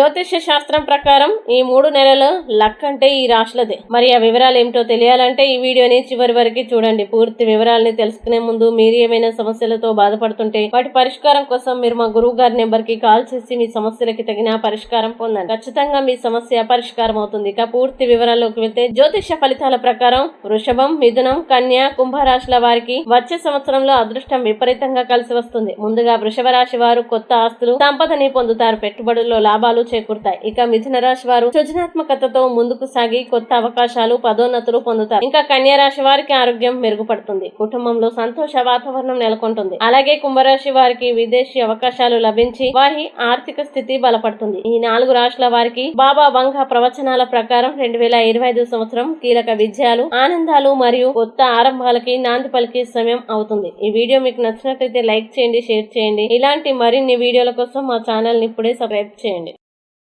జ్యోతిష్య శాస్త్రం ప్రకారం ఈ మూడు నెలలు లక్ అంటే ఈ రాశులదే. మరి ఆ వివరాలు ఏమిటో తెలియాలంటే ఈ వీడియోని చివరి వరకు చూడండి. పూర్తి వివరాలని తెలుసుకునే ముందు మీరు ఏమైనా సమస్యలతో బాధపడుతుంటే వాటి పరిష్కారం కోసం మీరు మా గురువు గారి నెంబర్కి కాల్ చేసి మీ సమస్యలకి తగిన పరిష్కారం పొందండి. ఖచ్చితంగా మీ సమస్య పరిష్కారం అవుతుంది. ఇక పూర్తి వివరాల్లోకి వెళ్తే జ్యోతిష్య ఫలితాల ప్రకారం వృషభం మిథునం కన్య కుంభరాశుల వారికి వచ్చే సంవత్సరంలో అదృష్టం విపరీతంగా కలిసి వస్తుంది. ముందుగా వృషభ రాశి వారు కొత్త ఆస్తులు సంపదని పొందుతారు. పెట్టుబడుల్లో లాభాలు చేకూరుతాయి. ఇక మిథున రాశి వారు సృజనాత్మకతతో ముందుకు సాగి కొత్త అవకాశాలు పదోన్నతులు పొందుతారు. ఇంకా కన్యా రాశి వారికి ఆరోగ్యం మెరుగుపడుతుంది. కుటుంబంలో సంతోష వాతావరణం నెలకొంటుంది. అలాగే కుంభరాశి వారికి విదేశీ అవకాశాలు లభించి వారి ఆర్థిక స్థితి బలపడుతుంది. ఈ నాలుగు రాశుల వారికి బాబా వంగ ప్రవచనాల ప్రకారం రెండు వేల ఇరవై ఐదు సంవత్సరం కీలక విజయాలు ఆనందాలు మరియు కొత్త ఆరంభాలకి నాంది పలికే సమయం అవుతుంది. ఈ వీడియో మీకు నచ్చినట్లయితే లైక్ చేయండి షేర్ చేయండి. ఇలాంటి మరిన్ని వీడియోల కోసం మా ఛానల్ని ఇప్పుడే సబ్స్క్రైబ్ చేయండి.